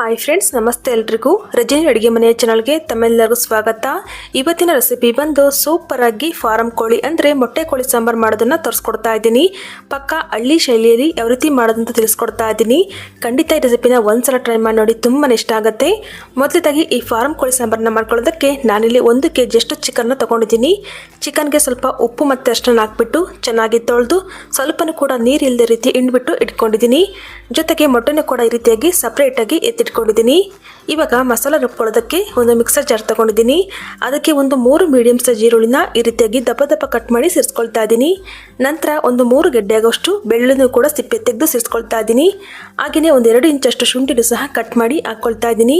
Hi friends ನಮಸ್ತೆ ಎಲ್ರಿಗೂ. ರಜನಿ ಅಡುಗೆ ಮನೆಯ ಚಾನಲ್ಗೆ ತಮ್ಮೆಲ್ಲರಿಗೂ ಸ್ವಾಗತ. ಇವತ್ತಿನ ರೆಸಿಪಿ ಬಂದು ಸೂಪರ್ ಆಗಿ ಫಾರಂ ಕೋಳಿ ಅಂದರೆ ಮೊಟ್ಟೆ ಕೋಳಿ ಸಾಂಬಾರು ಮಾಡೋದನ್ನ ತೋರಿಸ್ಕೊಡ್ತಾ ಇದ್ದೀನಿ. ಪಕ್ಕ ಹಳ್ಳಿ ಶೈಲಿಯಲ್ಲಿ ಯಾವ ರೀತಿ ಮಾಡೋದಂತ ತಿಳಿಸ್ಕೊಡ್ತಾ ಇದ್ದೀನಿ. ಖಂಡಿತ ಈ ರೆಸಿಪಿನ ಒಂದ್ಸಲ ಟ್ರೈ ಮಾಡಿ ನೋಡಿ ತುಂಬಾ ಇಷ್ಟ ಆಗುತ್ತೆ. ಮೊದಲದಾಗಿ ಈ ಫಾರಂ ಕೋಳಿ ಸಾಂಬಾರನ್ನ ಮಾಡ್ಕೊಳ್ಳೋದಕ್ಕೆ ನಾನಿಲ್ಲಿ ಒಂದು ಕೆ ಜಿಯಷ್ಟು ಚಿಕನ್ನ ತೊಗೊಂಡಿದ್ದೀನಿ. ಚಿಕನ್ಗೆ ಸ್ವಲ್ಪ ಉಪ್ಪು ಮತ್ತು ಅಷ್ಟನ್ನು ಹಾಕ್ಬಿಟ್ಟು ಚೆನ್ನಾಗಿ ತೊಳೆದು ಸ್ವಲ್ಪನೂ ಕೂಡ ನೀರು ಇಲ್ಲದೆ ರೀತಿ ಹಿಂಡ್ಬಿಟ್ಟು ಇಟ್ಕೊಂಡಿದ್ದೀನಿ. ಜೊತೆಗೆ ಮೊಟ್ಟೆನೂ ಕೂಡ ಈ ರೀತಿಯಾಗಿ ಸಪ್ರೇಟಾಗಿ ಎತ್ತಿಟ್ಕೊಂಡಿದ್ದೀನಿ ಇವಾಗ ಮಸಾಲ ರುಬ್ಕೊಳ್ಳೋದಕ್ಕೆ ಒಂದು ಮಿಕ್ಸರ್ ಜಾರ್ ತಗೊಂಡಿದ್ದೀನಿ. ಅದಕ್ಕೆ ಒಂದು ಮೂರು ಮೀಡಿಯಮ್ ಸೈಜ್ ಈರುಳ್ಳಿನ ಈ ರೀತಿಯಾಗಿ ದಪ್ಪ ದಪ್ಪ ಕಟ್ ಮಾಡಿ ಸೇರಿಸ್ಕೊಳ್ತಾ ಇದ್ದೀನಿ. ನಂತರ ಒಂದು ಮೂರು ಗೆಡ್ಡೆಯಾಗೋಷ್ಟು ಬೆಳ್ಳುಳ್ಳಿನೂ ಕೂಡ ಸಿಪ್ಪೆ ತೆಗೆದು ಸೇರಿಸ್ಕೊಳ್ತಾ ಇದ್ದೀನಿ. ಹಾಗೆಯೇ ಒಂದು ಎರಡು ಇಂಚಷ್ಟು ಶುಂಠಿನೂ ಸಹ ಕಟ್ ಮಾಡಿ ಹಾಕ್ಕೊಳ್ತಾ ಇದ್ದೀನಿ.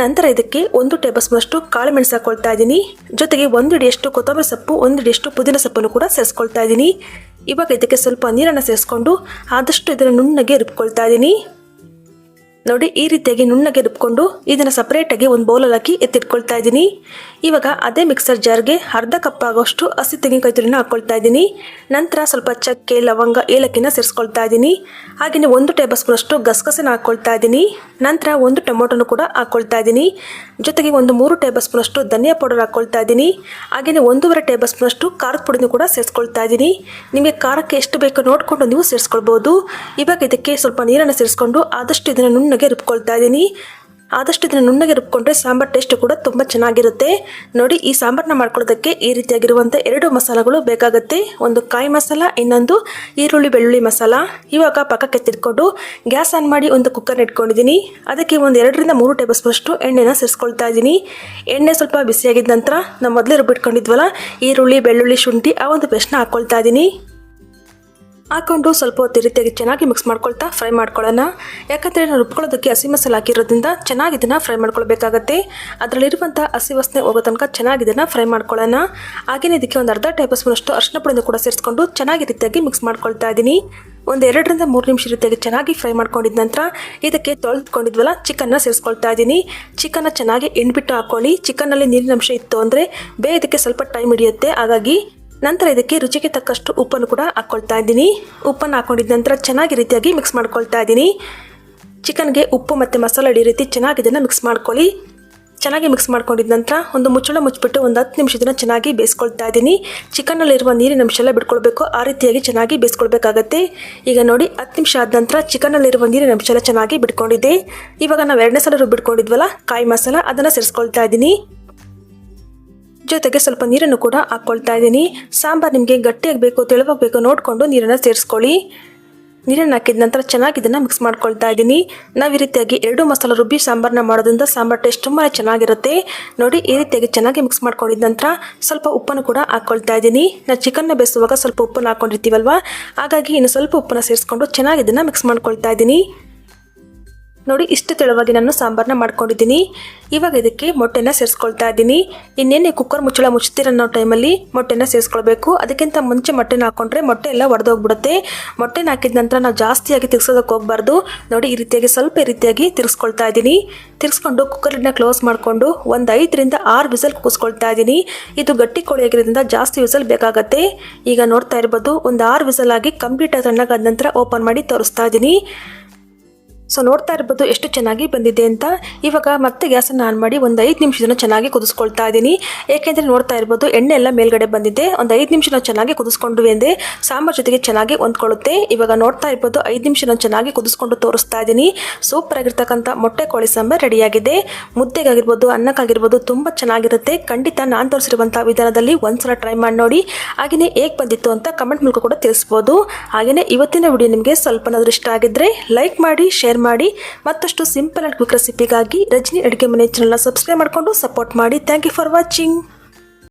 ನಂತರ ಇದಕ್ಕೆ ಒಂದು ಟೇಬಲ್ ಸ್ಪೂನಷ್ಟು ಕಾಳು ಮೆಣಸು ಹಾಕ್ಕೊಳ್ತಾ ಇದ್ದೀನಿ. ಜೊತೆಗೆ ಒಂದು ಇಡಿಯಷ್ಟು ಕೊತ್ತಂಬರಿ ಸೊಪ್ಪು, ಒಂದು ಇಡಿಯಷ್ಟು ಪುದೀನ ಸೊಪ್ಪನ್ನು ಕೂಡ ಸೇರಿಸ್ಕೊಳ್ತಾ ಇದ್ದೀನಿ. ಇವಾಗ ಇದಕ್ಕೆ ಸ್ವಲ್ಪ ನೀರನ್ನು ಸೇರಿಸ್ಕೊಂಡು ಆದಷ್ಟು ಇದನ್ನು ನುಣ್ಣಗೆ ರುಬ್ಕೊಳ್ತಾ ಇದ್ದೀನಿ. ನೋಡಿ ಈ ರೀತಿಯಾಗಿ ನುಣ್ಣಗೆ ರುಬ್ಕೊಂಡು ಇದನ್ನು ಆಗಿ ಒಂದು ಬೌಲಲ್ಲಿ ಹಾಕಿ ಎತ್ತಿಟ್ಕೊಳ್ತಾ ಇದ್ದೀನಿ. ಇವಾಗ ಅದೇ ಮಿಕ್ಸರ್ ಜಾರ್ಗೆ ಅರ್ಧ ಕಪ್ ಆಗೋಷ್ಟು ಹಸಿ ತೆಂಗಿನಕಾಯಿ ತುರಿನ ಹಾಕ್ಕೊಳ್ತಾ ಇದ್ದೀನಿ. ನಂತರ ಸ್ವಲ್ಪ ಚಕ್ಕೆ, ಲವಂಗ, ಏಲಕ್ಕಿನ ಸೇರಿಸ್ಕೊಳ್ತಾ ಇದ್ದೀನಿ. ಹಾಗೆಯೇ ಒಂದು ಟೇಬಲ್ ಸ್ಪೂನಷ್ಟು ಗಸಗಸೆನ ಹಾಕ್ಕೊಳ್ತಾ ಇದ್ದೀನಿ. ನಂತರ ಒಂದು ಟೊಮೊಟೊನು ಕೂಡ ಹಾಕ್ಕೊಳ್ತಾ ಇದ್ದೀನಿ. ಜೊತೆಗೆ ಒಂದು ಮೂರು ಟೇಬಲ್ ಸ್ಪೂನಷ್ಟು ಧನಿಯಾ ಪೌಡರ್ ಹಾಕ್ಕೊಳ್ತಾ ಇದ್ದೀನಿ. ಹಾಗೆಯೇ ಒಂದೂವರೆ ಟೇಬಲ್ ಸ್ಪೂನಷ್ಟು ಖಾರದ ಪುಡಿನೂ ಕೂಡ ಸೇರಿಸ್ಕೊಳ್ತಾ ಇದ್ದೀನಿ. ನಿಮಗೆ ಖಾರಕ್ಕೆ ಎಷ್ಟು ಬೇಕೋ ನೋಡಿಕೊಂಡು ನೀವು ಸೇರಿಸ್ಕೊಳ್ಬೋದು. ಇವಾಗ ಇದಕ್ಕೆ ಸ್ವಲ್ಪ ನೀರನ್ನು ಸೇರಿಸ್ಕೊಂಡು ಆದಷ್ಟು ಇದನ್ನು ನುಣ್ಣಗೆ ರುಬ್ಕೊಳ್ತಾ ಇದ್ದೀನಿ. ಆದಷ್ಟು ಇದನ್ನು ನುಣ್ಣಗೆ ರುಬ್ಕೊಂಡ್ರೆ ಸಾಂಬಾರ್ ಟೇಸ್ಟ್ ಕೂಡ ತುಂಬ ಚೆನ್ನಾಗಿರುತ್ತೆ. ನೋಡಿ, ಈ ಸಾಂಬಾರನ್ನ ಮಾಡ್ಕೊಳ್ಳೋದಕ್ಕೆ ಈ ರೀತಿಯಾಗಿರುವಂಥ ಎರಡು ಮಸಾಲಗಳು ಬೇಕಾಗುತ್ತೆ. ಒಂದು ಕಾಯಿ ಮಸಾಲ, ಇನ್ನೊಂದು ಈರುಳ್ಳಿ ಬೆಳ್ಳುಳ್ಳಿ ಮಸಾಲ. ಇವಾಗ ಪಕ್ಕಕ್ಕೆ ತಿರ್ಕೊಂಡು ಗ್ಯಾಸ್ ಆನ್ ಮಾಡಿ ಒಂದು ಕುಕ್ಕರ್ ಇಟ್ಕೊಂಡಿದ್ದೀನಿ. ಅದಕ್ಕೆ ಒಂದು ಎರಡರಿಂದ ಮೂರು ಟೇಬಲ್ ಸ್ಪೂನಷ್ಟು ಎಣ್ಣೆನ ಸೇರಿಸ್ಕೊಳ್ತಾ ಇದ್ದೀನಿ. ಎಣ್ಣೆ ಸ್ವಲ್ಪ ಬಿಸಿಯಾಗಿದ್ದ ನಂತರ ನಾವು ಮೊದಲೇ ರುಬ್ಬಿಟ್ಕೊಂಡಿದ್ವಲ್ಲ, ಈರುಳ್ಳಿ, ಬೆಳ್ಳುಳ್ಳಿ ಶುಂಠಿ ಆ ಒಂದು ಪೇಸ್ಟ್ನ ಹಾಕ್ಕೊಳ್ತಾ ಇದ್ದೀನಿ. ಹಾಕೊಂಡು ಸ್ವಲ್ಪ ಹೊತ್ತು ರೀತಿಯಾಗಿ ಚೆನ್ನಾಗಿ ಮಿಕ್ಸ್ ಮಾಡ್ಕೊಳ್ತಾ ಫ್ರೈ ಮಾಡ್ಕೊಳ್ಳೋಣ. ಯಾಕಂದರೆ ನಾನು ರುಬ್ಕೊಳ್ಳೋದಕ್ಕೆ ಹಸಿ ಮಸಾಲೆ ಹಾಕಿರೋದ್ರಿಂದ ಚೆನ್ನಾಗಿ ಇದನ್ನು ಫ್ರೈ ಮಾಡ್ಕೊಳ್ಬೇಕಾಗತ್ತೆ. ಅದರಲ್ಲಿರುವಂಥ ಹಸಿ ವಾಸನೆ ಹೋಗೋ ತನಕ ಚೆನ್ನಾಗಿ ಇದನ್ನು ಫ್ರೈ ಮಾಡ್ಕೊಳ್ಳೋಣ. ಹಾಗೆಯೇ ಇದಕ್ಕೆ ಒಂದು ಅರ್ಧ ಟೇಬಲ್ ಸ್ಪೂನಷ್ಟು ಅರ್ಶಿನ ಪುಡಿಯನ್ನು ಕೂಡ ಸೇರಿಸ್ಕೊಂಡು ಚೆನ್ನಾಗಿ ರೀತಿಯಾಗಿ ಮಿಕ್ಸ್ ಮಾಡ್ಕೊಳ್ತಾ ಇದ್ದೀನಿ ಒಂದು ಎರಡರಿಂದ ಮೂರು ನಿಮಿಷ ರೀತಿಯಾಗಿ ಚೆನ್ನಾಗಿ ಫ್ರೈ ಮಾಡ್ಕೊಂಡಿದ್ದ ನಂತರ ಇದಕ್ಕೆ ತೊಳೆದುಕೊಂಡಿದ್ವಲ್ಲ ಚಿಕನ್ನ ಸೇರಿಸ್ಕೊಳ್ತಾ ಇದ್ದೀನಿ ಚಿಕನ್ನ ಚೆನ್ನಾಗಿ ಎಣ್ಬಿಟ್ಟು ಹಾಕ್ಕೊಳ್ಳಿ ಚಿಕನ್ನಲ್ಲಿ ನೀರಿನ ಅಂಶ ಇತ್ತು ಅಂದರೆ ಬೇ ಇದಕ್ಕೆ ಸ್ವಲ್ಪ ಟೈಮ್ ಹಿಡಿಯುತ್ತೆ. ಹಾಗಾಗಿ ನಂತರ ಇದಕ್ಕೆ ರುಚಿಗೆ ತಕ್ಕಷ್ಟು ಉಪ್ಪನ್ನು ಕೂಡ ಹಾಕ್ಕೊಳ್ತಾ ಇದ್ದೀನಿ. ಉಪ್ಪನ್ನು ಹಾಕೊಂಡಿದ ನಂತರ ಚೆನ್ನಾಗಿ ರೀತಿಯಾಗಿ ಮಿಕ್ಸ್ ಮಾಡ್ಕೊಳ್ತಾ ಇದ್ದೀನಿ. ಚಿಕನ್ಗೆ ಉಪ್ಪು ಮತ್ತು ಮಸಾಲೆ ಅಡಿ ರೀತಿ ಚೆನ್ನಾಗಿ ಇದನ್ನು ಮಿಕ್ಸ್ ಮಾಡ್ಕೊಳ್ಳಿ. ಚೆನ್ನಾಗಿ ಮಿಕ್ಸ್ ಮಾಡ್ಕೊಂಡಿದ ನಂತರ ಒಂದು ಮುಚ್ಚಳ ಮುಚ್ಚಿಬಿಟ್ಟು ಒಂದು ಹತ್ತು ನಿಮಿಷದನ್ನ ಚೆನ್ನಾಗಿ ಬೇಯಿಸ್ಕೊಳ್ತಾ ಇದ್ದೀನಿ. ಚಿಕನ್ನಲ್ಲಿರುವ ನೀರಿನ ಅಂಶ ಎಲ್ಲ ಬಿಟ್ಕೊಳ್ಬೇಕು. ಆ ರೀತಿಯಾಗಿ ಚೆನ್ನಾಗಿ ಬೇಯಿಸ್ಕೊಳ್ಬೇಕಾಗತ್ತೆ. ಈಗ ನೋಡಿ, ಹತ್ತು ನಿಮಿಷ ಆದ ನಂತರ ಚಿಕನ್ನಲ್ಲಿರುವ ನೀರಿನ ಅಂಶ ಎಲ್ಲ ಚೆನ್ನಾಗಿ ಬಿಟ್ಕೊಂಡಿದ್ದೆ ಇವಾಗ ನಾವು ಎರಡನೇ ಸಲ ರುಬ್ಬಿಟ್ಕೊಂಡಿದ್ವಲ್ಲ, ಕಾಯಿ ಮಸಾಲ ಅದನ್ನು ಸೇರಿಸ್ಕೊಳ್ತಾ ಇದ್ದೀನಿ. ಜೊತೆಗೆ ಸ್ವಲ್ಪ ನೀರನ್ನು ಕೂಡ ಹಾಕ್ಕೊಳ್ತಾ ಇದ್ದೀನಿ. ಸಾಂಬಾರು ನಿಮಗೆ ಗಟ್ಟಿಯಾಗಿ ಬೇಕು ತೆಳುವಾಗಬೇಕು ನೋಡಿಕೊಂಡು ನೀರನ್ನು ಸೇರಿಸ್ಕೊಳ್ಳಿ. ನೀರನ್ನು ಹಾಕಿದ ನಂತರ ಚೆನ್ನಾಗಿ ಇದನ್ನು ಮಿಕ್ಸ್ ಮಾಡ್ಕೊಳ್ತಾ ಇದ್ದೀನಿ. ನಾವು ಈ ರೀತಿಯಾಗಿ ಎರಡು ಮಸಾಲ ರುಬ್ಬಿ ಸಾಂಬಾರನ್ನ ಮಾಡೋದ್ರಿಂದ ಸಾಂಬಾರು ಟೇಸ್ಟ್ ತುಂಬಾ ಚೆನ್ನಾಗಿರುತ್ತೆ. ನೋಡಿ, ಈ ರೀತಿಯಾಗಿ ಚೆನ್ನಾಗಿ ಮಿಕ್ಸ್ ಮಾಡ್ಕೊಂಡಿದ ನಂತರ ಸ್ವಲ್ಪ ಉಪ್ಪನ್ನು ಕೂಡ ಹಾಕ್ಕೊಳ್ತಾ ಇದ್ದೀನಿ. ನಾವು ಚಿಕನ್ನ ಬೇಯಿಸುವಾಗ ಸ್ವಲ್ಪ ಉಪ್ಪನ್ನು ಹಾಕ್ಕೊಂಡಿರ್ತೀವಲ್ವ ಹಾಗಾಗಿ ಇನ್ನು ಸ್ವಲ್ಪ ಉಪ್ಪನ್ನು ಸೇರಿಸ್ಕೊಂಡು ಚೆನ್ನಾಗಿ ಇದನ್ನು ಮಿಕ್ಸ್ ಮಾಡ್ಕೊಳ್ತಾ ಇದ್ದೀನಿ. ನೋಡಿ ಇಷ್ಟು ತೆಳುವಾಗಿ ನಾನು ಸಾಂಬಾರನ್ನ ಮಾಡ್ಕೊಂಡಿದ್ದೀನಿ. ಇವಾಗ ಇದಕ್ಕೆ ಮೊಟ್ಟೆನ ಸೇರಿಸ್ಕೊಳ್ತಾ ಇದ್ದೀನಿ. ಇನ್ನೇನೇ ಕುಕ್ಕರ್ ಮುಚ್ಚಳ ಮುಚ್ಚುತ್ತೀರನ್ನೋ ಟೈಮಲ್ಲಿ ಮೊಟ್ಟೆನ ಸೇರಿಸ್ಕೊಳ್ಬೇಕು. ಅದಕ್ಕಿಂತ ಮುಂಚೆ ಮೊಟ್ಟೆನ ಹಾಕೊಂಡ್ರೆ ಮೊಟ್ಟೆ ಎಲ್ಲ ಒಡೆದೋಗ್ಬಿಡುತ್ತೆ. ಮೊಟ್ಟೆನ ಹಾಕಿದ ನಂತರ ನಾವು ಜಾಸ್ತಿಯಾಗಿ ತಿರ್ಸೋದಕ್ಕೆ ಹೋಗ್ಬಾರ್ದು. ನೋಡಿ ಈ ರೀತಿಯಾಗಿ ಸ್ವಲ್ಪ ರೀತಿಯಾಗಿ ತಿರ್ಸ್ಕೊಳ್ತಾ ಇದ್ದೀನಿ. ತಿರ್ಸ್ಕೊಂಡು ಕುಕ್ಕರ್ನ ಕ್ಲೋಸ್ ಮಾಡಿಕೊಂಡು ಒಂದು ಐದರಿಂದ ಆರು ವಿಸಲ್ ಕೂಸ್ಕೊಳ್ತಾ ಇದ್ದೀನಿ. ಇದು ಗಟ್ಟಿ ಕೋಳಿ ಆಗಿರೋದ್ರಿಂದ ಜಾಸ್ತಿ ವಿಸಲ್ ಬೇಕಾಗತ್ತೆ. ಈಗ ನೋಡ್ತಾ ಇರ್ಬೋದು, ಒಂದು ಆರು ವಿಸಲ್ ಆಗಿ ಕಂಪ್ಲೀಟ್ ತಣ್ಣಗಾದ ನಂತರ ಓಪನ್ ಮಾಡಿ ತೋರಿಸ್ತಾ ಇದ್ದೀನಿ. ಸೊ ನೋಡ್ತಾ ಇರ್ಬೋದು ಎಷ್ಟು ಚೆನ್ನಾಗಿ ಬಂದಿದೆ ಅಂತ. ಇವಾಗ ಮತ್ತೆ ಗ್ಯಾಸನ್ನು ಆನ್ ಮಾಡಿ ಒಂದು ಐದು ನಿಮಿಷದನ್ನು ಚೆನ್ನಾಗಿ ಕುದಿಸ್ಕೊಳ್ತಾ ಇದ್ದೀನಿ. ಏಕೆಂದರೆ ನೋಡ್ತಾ ಇರ್ಬೋದು ಎಣ್ಣೆ ಎಲ್ಲ ಮೇಲ್ಗಡೆ ಬಂದಿದೆ. ಒಂದು ಐದು ನಿಮಿಷ ಚೆನ್ನಾಗಿ ಕುದಿಸ್ಕೊಂಡು ಎಂದೆ. ಸಾಂಬಾರ್ ಜೊತೆಗೆ ಚೆನ್ನಾಗಿ ಹೊಂದ್ಕೊಳ್ಳುತ್ತೆ. ಇವಾಗ ನೋಡ್ತಾ ಇರ್ಬೋದು ಐದು ನಿಮಿಷ ಚೆನ್ನಾಗಿ ಕುದಿಸ್ಕೊಂಡು ತೋರಿಸ್ತಾ ಇದ್ದೀನಿ. ಸೂಪರ್ ಆಗಿರ್ತಕ್ಕಂಥ ಮೊಟ್ಟೆ ಕೋಳಿ ಸಾಂಬಾರ್ ರೆಡಿಯಾಗಿದೆ. ಮುದ್ದೆಗಾಗಿರ್ಬೋದು, ಅನ್ನಕ್ಕಾಗಿರ್ಬೋದು ತುಂಬ ಚೆನ್ನಾಗಿರುತ್ತೆ. ಖಂಡಿತ ನಾನು ತೋರಿಸಿರುವಂಥ ವಿಧಾನದಲ್ಲಿ ಒಂದ್ಸಲ ಟ್ರೈ ಮಾಡಿ ನೋಡಿ. ಹಾಗೆಯೇ ಹೇಗೆ ಬಂದಿತ್ತು ಅಂತ ಕಮೆಂಟ್ ಮೂಲಕ ಕೂಡ ತಿಳಿಸ್ಬೋದು. ಹಾಗೆಯೇ ಇವತ್ತಿನ ವಿಡಿಯೋ ನಿಮಗೆ ಸ್ವಲ್ಪನಾದರೂ ಇಷ್ಟ ಆಗಿದ್ದರೆ ಲೈಕ್ ಮಾಡಿ ಮಾಡಿ ಮತ್ತಷ್ಟು ಸಿಂಪಲ್ ಆ್ಯಂಡ್ ಕ್ವಿಕ್ ರೆಸಿಪಿಗಾಗಿ ರಜನಿ ಅಡುಗೆ ಮನೆ ಚಾನಲ್ನ ಸಬ್ಸ್ಕ್ರೈಬ್ ಮಾಡಿಕೊಂಡು ಸಪೋರ್ಟ್ ಮಾಡಿ. Thank you for watching